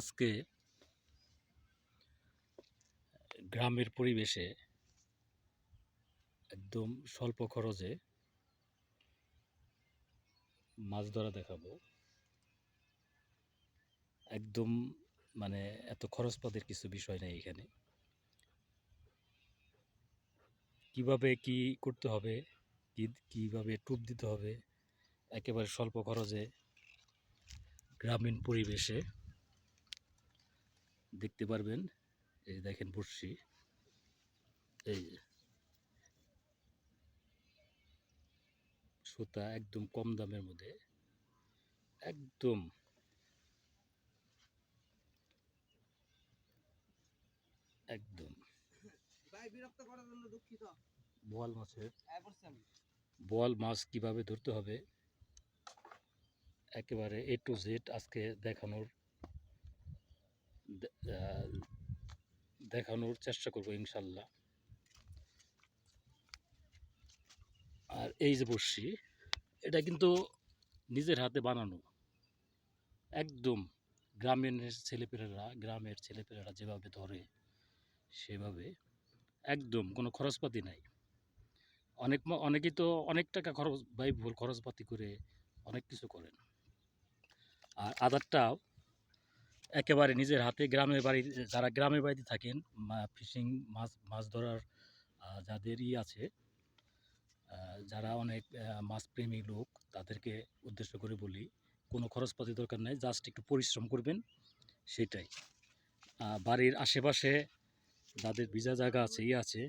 আজকে গ্রামের পরিবেশে একদম স্বল্প খরচে মাছ ধরা দেখাবো। একদম মানে এত খরচপাতির কিছু বিষয় নেই এখানে। কীভাবে কি করতে হবে, কি, কীভাবে টুপ দিতে হবে, একেবারে স্বল্প খরচে গ্রামীণ পরিবেশে দেখতে পারবেন। এই দেখেন বড়শি। এই যে। সুতা একদম কম দামের মধ্যে। একদম। একদম। ভাই বিরক্ত করার জন্য দুঃখিত। বোয়াল মাছের। বোয়াল মাছ কীভাবে ধরতে হবে? একেবারে এ টু জেড আজকে দেখানোর দেখানোর চেষ্টা করব ইনশাল্লাহ। আর এই যে বড়শি, এটা কিন্তু নিজের হাতে বানানো। একদম গ্রামের ছেলেপেলেরা গ্রামের ছেলেপেলেরা যেভাবে ধরে, সেভাবে একদম কোনো খরচপাতি নাই। অনেক অনেকেই তো অনেক টাকা খরচ, ব্যয়বহুল খরচপাতি করে অনেক কিছু করেন। আর আদারটাও একেবারে নিজের হাতে গ্রামের বাড়ি, যারা গ্রামের বাড়িতে থাকেন ফিশিং, মাছ মাছ ধরার যাদের ই আছে যারা অনেক মাছপ্রেমী লোক, তাদেরকে উদ্দেশ্য করে বলি, কোনো খরচপাতি দরকার নেই জাস্ট একটু পরিশ্রম করবেন, সেটাই। বাড়ির আশেপাশে যাদের ভিজা জায়গা আছে, ই আছে,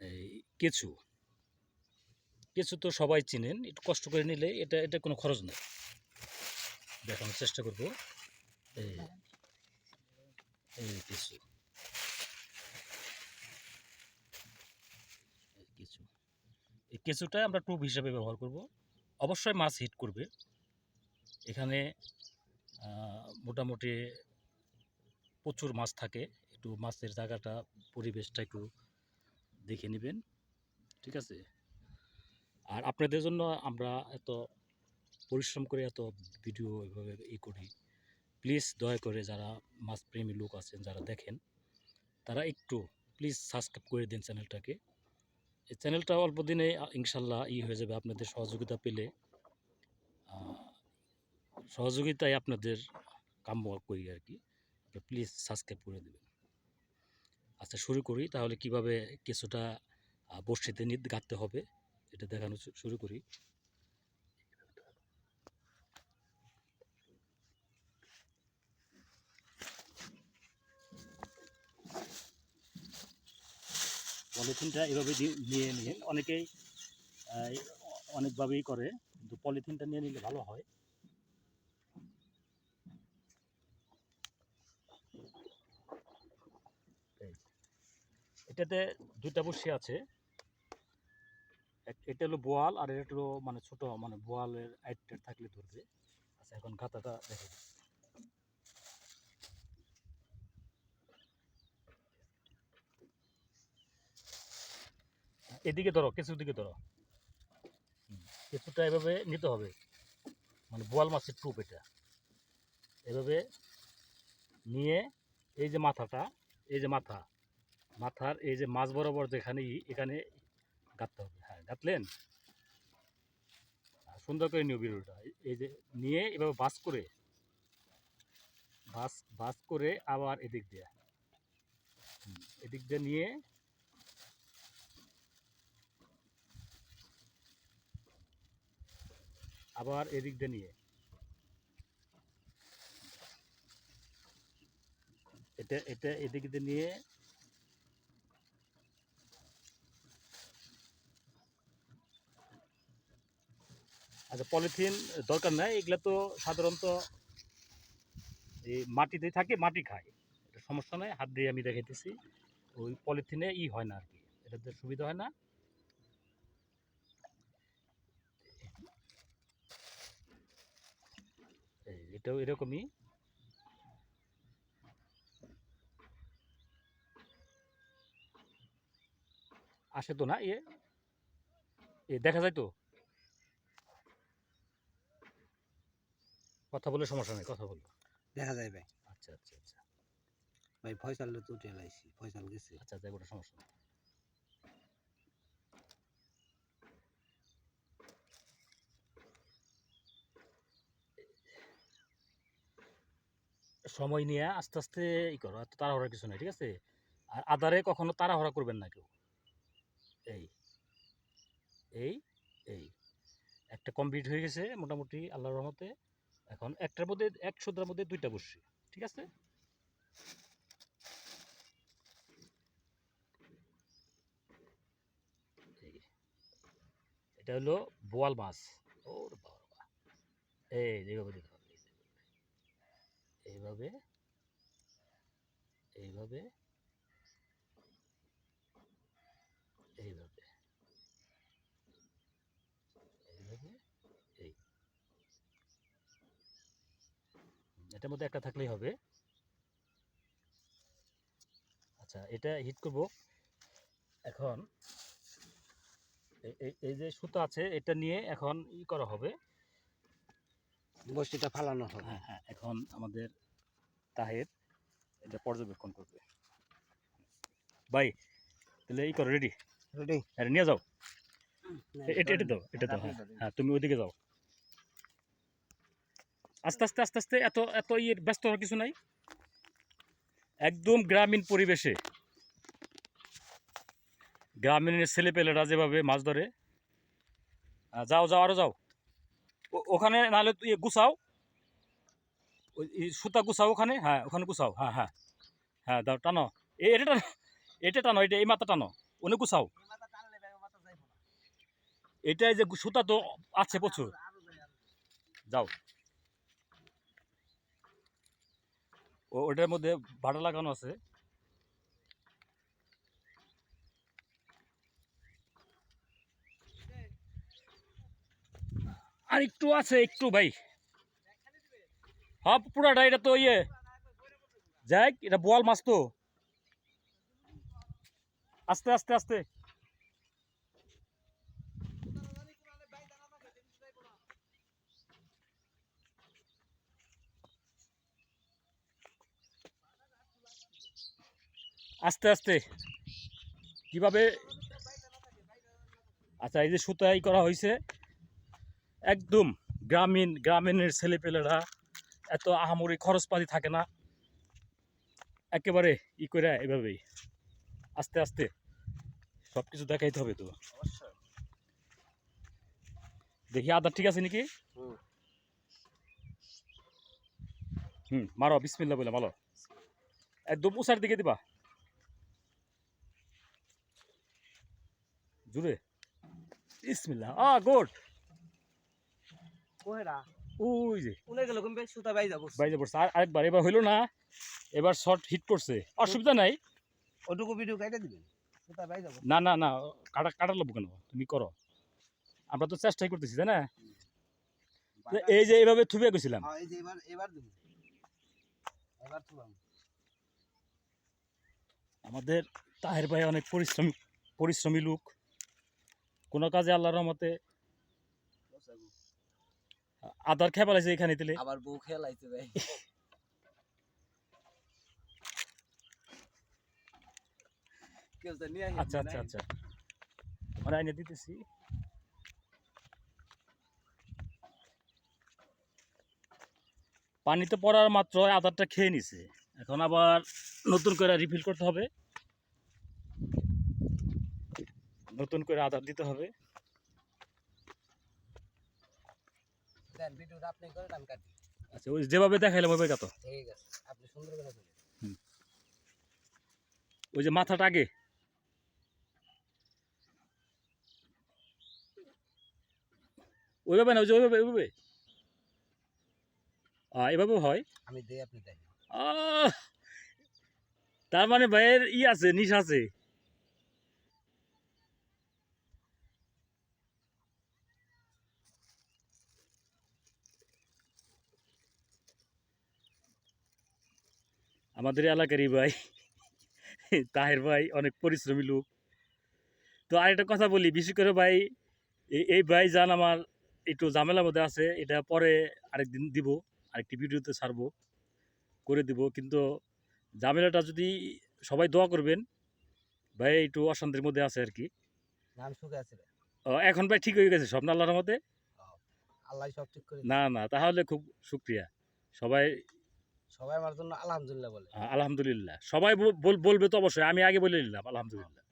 এই কেঁচু কেঁচু তো সবাই চিনেন, একটু কষ্ট করে নিলে এটা এটা কোনো খরচ নেই। দেখানোর চেষ্টা করব। এই এই কেঁচু এই কেঁচু এই কেঁচুটা আমরা টুপ হিসাবে ব্যবহার করব। অবশ্যই মাছ হিট করবে। এখানে মোটামুটি প্রচুর মাছ থাকে। একটু মাছের জায়গাটা, পরিবেশটা একটু দেখে নেবেন। ঠিক আছে? আর আপনাদের জন্য আমরা এত পরিশ্রম করে এত ভিডিও এভাবে ই করি। প্লিজ দয়া করে যারা মাছপ্রেমী লোক আছেন, যারা দেখেন, তারা একটু প্লিজ সাবস্ক্রাইব করে দিন চ্যানেলটাকে। এই চ্যানেলটা অল্প দিনে ইনশাল্লাহ ই হয়ে যাবে আপনাদের সহযোগিতা পেলে। সহযোগিতায় আপনাদের কাম্য করি আর কি। প্লিজ সাবস্ক্রাইব করে দেবেন। আচ্ছা শুরু করি। তাহলে কীভাবে কিছুটা নিয়ে গাঁথতে হবে, এটা দেখানো শুরু করি। পলিথিনটা এভাবে নিয়ে নিয়ে অনেকেই অনেকভাবেই করে, কিন্তু পলিথিনটা নিয়ে নিলে ভালো হয়। এটাতে দুইটা বসি আছে। এটা হলো বোয়াল আর এটা হলো মানে ছোট মানে বোয়ালের আইটের থাকলে ধরবে। আচ্ছা এখন গাতাটা দেখে এদিকে ধরো কিছুর দিকে ধরো। কিছুটা এভাবে নিতে হবে। মানে বোয়াল মাছের টুপ এটা। এভাবে নিয়ে এই যে মাথাটা, এই যে মাথা, মাথার এই যে মাছ বরাবর যেখানে এখানে গাঁথতে হবে। হ্যাঁ গাঁথলেন আর সুন্দর করে নিও বিরুটা। এই যে নিয়ে এভাবে বাস করে, বাস বাস করে আবার এদিক দিয়ে। এদিক দিয়ে নিয়ে আবার এদিক দিয়ে নিয়ে। এটা এটা এদিক দিয়ে নিয়ে। আচ্ছা পলিথিন দরকার নাই, এগুলা তো সাধারণত এই মাটিতে থাকে, মাটি খায়। এটা সমস্যা নাই, হাত দিয়ে আমি দেখাইতেছি। ওই পলিথিনে ই হয় না আর কি, এটাতে সুবিধা হয় না এই এটাও এরকমই। আসে তো না? ইয়ে এ দেখা যায় তো? কথা বলে সমস্যা নেই কথা বলো দেখা যায় ভাই। আচ্ছা আচ্ছা আচ্ছা। ভাই ফয়সাল তো উঠে লাইছি ফয়সাল গেছে। আচ্ছা যাই ওটা সমস্যা নেই। সময় নিয়ে আস্তে আস্তে ই করো, এত তাড়াহুড়ার কিছু নেই, ঠিক আছে? আর আদারে কখনো তাড়াহুড়া করবেন না কেউ। এই এই এই। একটা কমপ্লিট হয়ে গেছে মোটামুটি আল্লাহর রহমতে। এখন একটার মধ্যে, এক সুদ্রার মধ্যে দুইটা বসছি, ঠিক আছে? এটা হলো বোয়াল মাছ। ওর বাবা। এই দিতে হবে এইভাবে এইভাবে এইভাবে এইভাবে, এই। এটার মধ্যে একটা থাকলেই হবে। আচ্ছা এটা হিট করব। এখন, এই- যে সুতা আছে, এটা নিয়ে এখন ই করা হবে। বস্তিটা ফালানো হবে। হ্যাঁ হ্যাঁ এখন আমাদের তাহের এটা পর্যবেক্ষণ করবে। ভাই তাহলে এই করো রেডি রেডি আরে নিয়ে যাও। এটা এটা দাও এটা দাও হ্যাঁ। হ্যাঁ তুমি ওইদিকে যাও। আস্তে আস্তে আস্তে আস্তে এত এত ইয়ে ব্যস্ত হওয়ার কিছু নাই। একদম গ্রামীণ পরিবেশে। গ্রামীণের ছেলেপেলেরা যেভাবে মাছ ধরে। যাও যাও আরও যাও। ওখানে নাহলে তুই গুছাও। সুতা গুছাও ওখানে? হ্যাঁ ওখানে গুছাও। হ্যাঁ হ্যাঁ। হ্যাঁ দাও, টানো। এটা টানো। এটা টানো, এটা, এই মাথা টানো। ওনে গুছাও। এটাই যে সুতা তো আছে প্রচুর। যাও। ও, ওটার মধ্যে ভাড়া লাগানো আছে। আর একটু আছে, একটু ভাই। হ্যাঁ পুরাটা, এটা তো ইয়ে। যাই, এটা বোয়াল মাছ তো। আস্তে আস্তে আস্তে। আস্তে আস্তে। কীভাবে? আচ্ছা এই যে সুতাই করা হয়েছে একদম গ্রামীণ গ্রামীণের ছেলেপেলেরা এত আহামরি খরচপাতি থাকে না। একেবারে ই করে এভাবেই আস্তে আস্তে সব কিছু দেখাইতে হবে তো। দেখি আদার ঠিক আছে নাকি? হুম। হুম মারো বিসমিল্লা বলে মারো। একদম উষার দিকে দিবা। জুড়ে। বিসমিল্লা আ গুড। কোহেরা ওই যে। উনে গেল কমবে সুতা পড়ছে আর আরেকবার এবার হইল না এবার শর্ট হিট করছে। অসুবিধা নাই। ওটুকু ভিডিও কাইটা দিবেন? সুতা বাই না না না কাটা কাটা লাগবো কেন? তুমি করো। আমরা তো চেষ্টাই করতেছি তাই না? এই যে এইভাবে থুবে গেছিলাম। হ্যাঁ এই যে এবার এবার দিবেন এবার তুলাম আমাদের তাহের ভাই অনেক পরিশ্রমী পরিশ্রমী লোক। কোনো কাজে আল্লাহর রহমতে আদার খেয়ে পালাইছে এখানে দিলে আবার বউ খেলাইছে ভাই। কেউ তো আচ্ছা আচ্ছা আচ্ছা। আমরা আইনে দিতেছি। পানিতে পড়ার মাত্র আদারটা খেয়ে নিছে। এখন আবার নতুন করে রিফিল করতে হবে। নতুন করে আদার দিতে হবে। দেন ভিডিওটা আপনি করেন আমি কাটি। আচ্ছা ওই যেভাবে দেখাইলাম ওইভাবে কাটো। ঠিক আছে আপনি সুন্দর করে করেন। ওই যে মাথাটা আগে। ওইভাবে না ওই যে ওইভাবে ওইভাবে। এভাবে হয়? আমি দেই আপনি দেন! তার মানে ভাইয়ের ই আছে নিশ আছে। আমাদের এলাকারই ভাই। তাহের ভাই অনেক পরিশ্রমী লোক। তো আরেকটা কথা বলি বিশেষ করে ভাই এই এই ভাই যান আমার একটু ঝামেলার মধ্যে আছে এটা পরে আরেকদিন দিব আরেকটি ভিডিওতে ছাড়বো করে দিব। কিন্তু ঝামেলাটা যদি সবাই দোয়া করবেন ভাই একটু অশান্তির মধ্যে আছে আর কি। নাম সুখে আছে ও, এখন ভাই ঠিক হয়ে গেছে সব না আল্লাহর মতে আল্লাহ সব ঠিক করে না না তাহলে খুব শুক্রিয়া। সবাই সবাই আমার জন্য আলহামদুলিল্লাহ বলে। আলহামদুলিল্লাহ। সবাই বল- বল- বলবে তো অবশ্যই আমি আগে বলে নিলাম আলহামদুলিল্লাহ।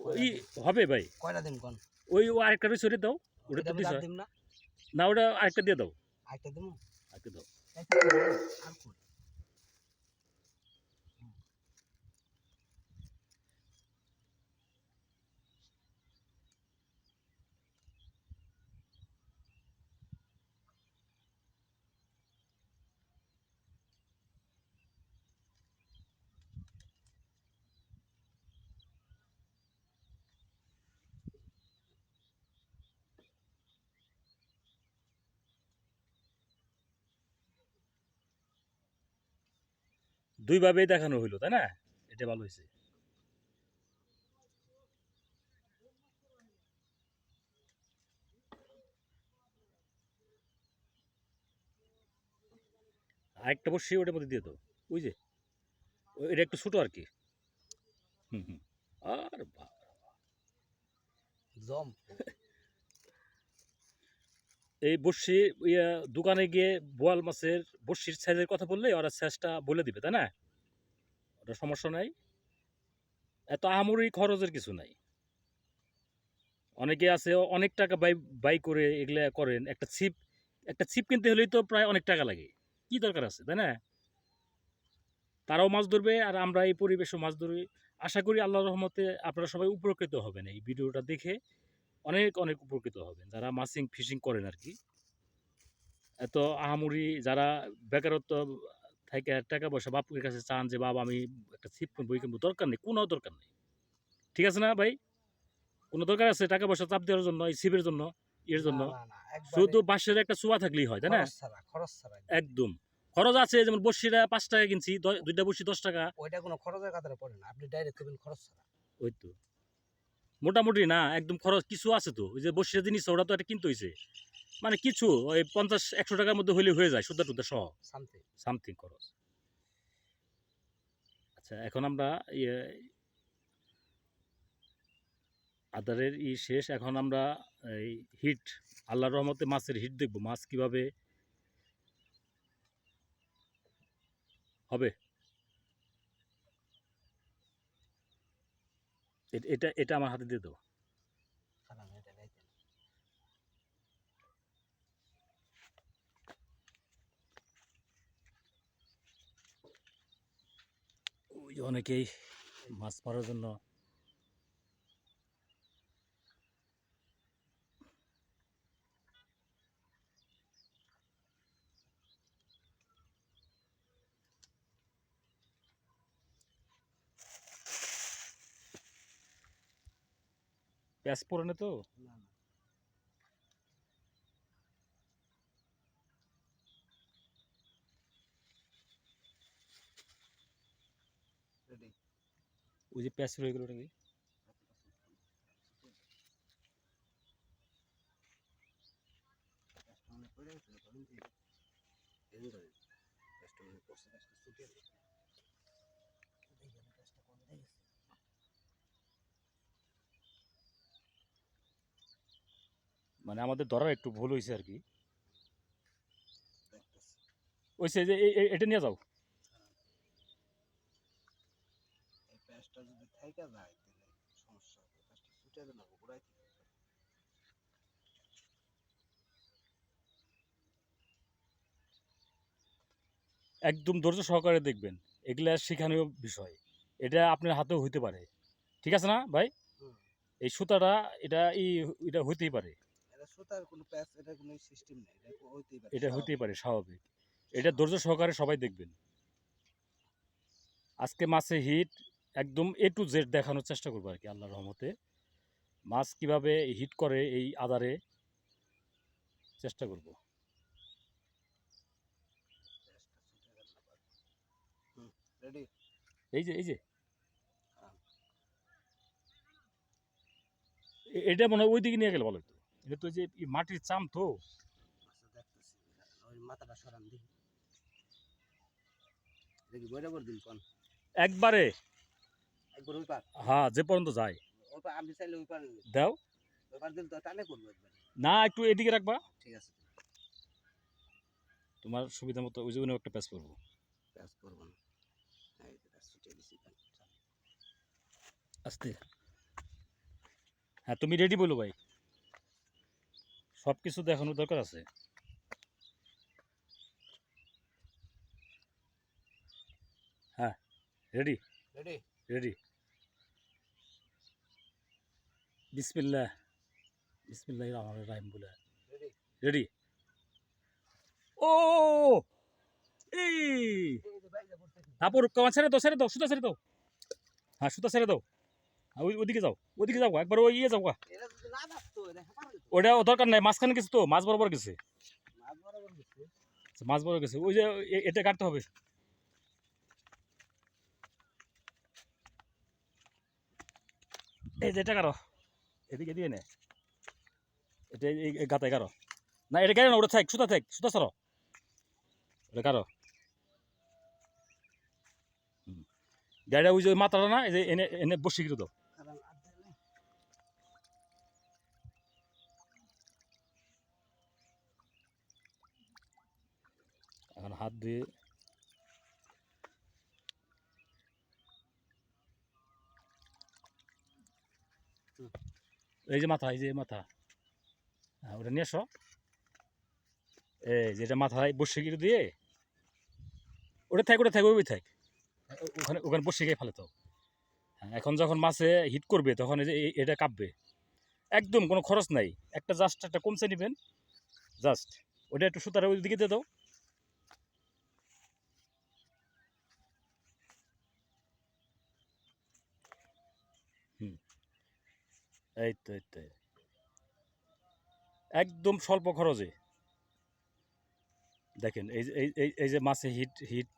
ওই হবে ভাই। কয়টা দিন কোন? ওই ও আরেকটা রয়েছে ওটা দাও ওটা তো দিম না। ওটা আরেকটা দিয়ে দাও। আরেকটা আরেকটা দাও। দুইভাবেই দেখানো হইল, তাই না? এটা ভালো হয়েছে আরেকটা বসে ওটার মধ্যে দিয়ে দাও। ওই যে, এটা একটু ছোটো আর কি। হুম হুম। আর জম। এই বর্ষি দোকানে গিয়ে বোয়াল মাছের বর্ষির সাইজের কথা বললে ওরা সাইজটা বলে দিবে, তাই না? ওটা সমস্যা নাই। এত আহামরি খরচের কিছু নাই। অনেকে আছে, অনেক টাকা বাই বাই করে এগুলা করেন। একটা ছিপ একটা ছিপ কিনতে হলেই তো প্রায় অনেক টাকা লাগে। কি দরকার আছে, তাই না? তারাও মাছ ধরবে আর আমরা এই পরিবেশও মাছ ধরবে আশা করি আল্লাহ রহমতে আপনারা সবাই উপকৃত হবেন এই ভিডিওটা দেখে। অনেক অনেক উপকৃত হবেন। যারা মাসিং ফিশিং করেন আর কি এত আহামরি যারা বেকারত্ব থেকে টাকা পয়সা বাপুর কাছে চান যে বাবা আমি একটা ছিপ কিনবো এই কিনবো দরকার নেই কোনো দরকার নেই। ঠিক আছে না ভাই? কোনো দরকার আছে টাকা পয়সা চাপ দেওয়ার জন্য এই ছিপের জন্য এর জন্য? শুধু বাঁশের একটা চুয়া থাকলেই হয় তাই না? একদম। খরচ আছে যেমন বর্ষিটা পাঁচ টাকা কিনছি দুইটা বর্ষি দশ টাকা। ওইটা কোনো খরচের কাতারে পড়ে না আপনি ডাইরেক্ট খরচ ছাড়া। ওই তো। মোটামুটি না একদম খরচ কিছু আছে তো। ওই যে বসিয়া জিনিস ওরা তো একটা কিনতে হয়েছে মানে কিছু ওই পঞ্চাশ একশো টাকার মধ্যে হলে হয়ে যায় সুদ্ধা টুদ্ধা সহ সামথিং সামথিং খরচ। আচ্ছা এখন আমরা ইয়ে আদারের ই শেষ। এখন আমরা এই হিট আল্লাহর রহমতে মাছের হিট দেখব মাছ কীভাবে হবে। এটা এটা আমার হাতে দিয়ে। ওই অনেকেই মাছ মারার জন্য পেঁয়াজ পড়ে না তো ওই যে পেঁয়াজ রয়ে গেল ওটা কি পড়ে গেছে ধরুন যে এরকম ধরেন পেস্টটা মানে পড়ছে পেস্টটা শুকিয়ে গেছে দেখি আমি পেস্টটা কোন দিকে গেছে মানে আমাদের ধরার একটু ভুল হয়েছে আর কি। ওই যে এটা নিয়ে যাও। এই একদম ধৈর্য সহকারে দেখবেন এগুলা শেখানোর বিষয়। এটা আপনার হাতেও হইতে পারে। ঠিক আছে না ভাই? এই সুতাটা এটা ই এটা হইতেই পারে। এটা সুতার কোনো প্যাচ এটা কোনো সিস্টেম নেই এটা হইতেই পারে এটা স্বাভাবিক। হইতেই পারে স্বাভাবিক। এটা ধৈর্য সহকারে সবাই দেখবেন। আজকে মাছে হিট একদম এ টু জেড দেখানোর চেষ্টা করব আর কি আল্লাহর রহমতে। মাছ কীভাবে হিট করে এই আদারে চেষ্টা করব। এই যে এই যে। এটা মনে হয় ওই দিকে নিয়ে গেলে ভালো হতো এটা তো যে মাটির চাম তো। আচ্ছা একবারে। হ্যাঁ যে পর্যন্ত যায়। দাও। না একটু এদিকে রাখবা। ঠিক আছে। তোমার সুবিধা মতো ওই জন্য একটা প্যাচ করব কাজ করব আস্তে। হ্যাঁ তুমি রেডি বলো ভাই। সব কিছু দেখানোর দরকার আছে। হ্যাঁ রেডি রেডি রেডি বিসমিল্লাহ। বিসমিল্লাহ রহমান রাহিম বলে। রেডি ও এই! তারপর কমা ছেড়ে দাও ছেড়ে দাও সুতা ছেড়ে দাও। হ্যাঁ সুতা ছেড়ে দাও। ওই ওদিকে যাও ওদিকে যাও একবার ওই ইয়ে যাও ওটা দরকার নাই মাঝখানে গেছে তো মাছ বরাবর গেছে। মাছ বরাবর গেছে? গেছে ওই যে এটা কাটতে হবে। এই যে এটা কারও এদিকে দিয়ে নে। এটা এই গাতায় কারও না এটা কেন না ওটা থাক সুতা থাক সুতা সরো। এটা কারও। গাড়িটা ওই যে মাথাটা না এই যে এনে এনে বসে গিয়ে দাও কারণ আর দেয় নাই। এখন হাত দিয়ে এই যে মাথা, এই যে মাথা। হ্যাঁ ওটা নিয়ে আসো। এই যেটা মাথায় বসে গিয়ে দিয়ে, ওটা থাক ওটা থাক ওই থাক। ওখানে ওখানে বসে গিয়ে ফেলে তো হ্যাঁ এখন যখন মাছে হিট করবে, তখন এই যে এটা কাঁপবে। একদম কোনো খরচ নাই। একটা জাস্ট একটা কমছে নেবেন। জাস্ট ওটা একটু সুতারা ওই দিকে দিয়ে দাও। এই তো এই তো একদম স্বল্প খরচে। দেখেন, এই যে- এই এই যে মাছে হিট হিট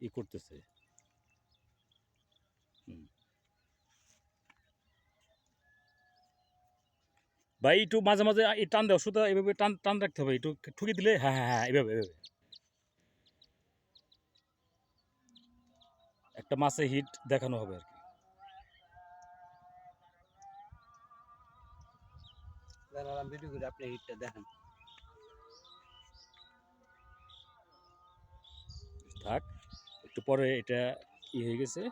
ই করতেছে। ভাই, একটু মাঝে মাঝে এই টান দাও শুধু এভাবে টান টান রাখতে হবে, একটু ঠুকি দিলে হ্যাঁ হ্যাঁ হ্যাঁ এভাবে এভাবে। একটা মাছে হিট দেখানো হবে আর কি। দাঁড়ান, আমি ভিডিও করে আপনি হিটটা দেখেন। থাক একটু পরে এটা ই হয়ে গেছে।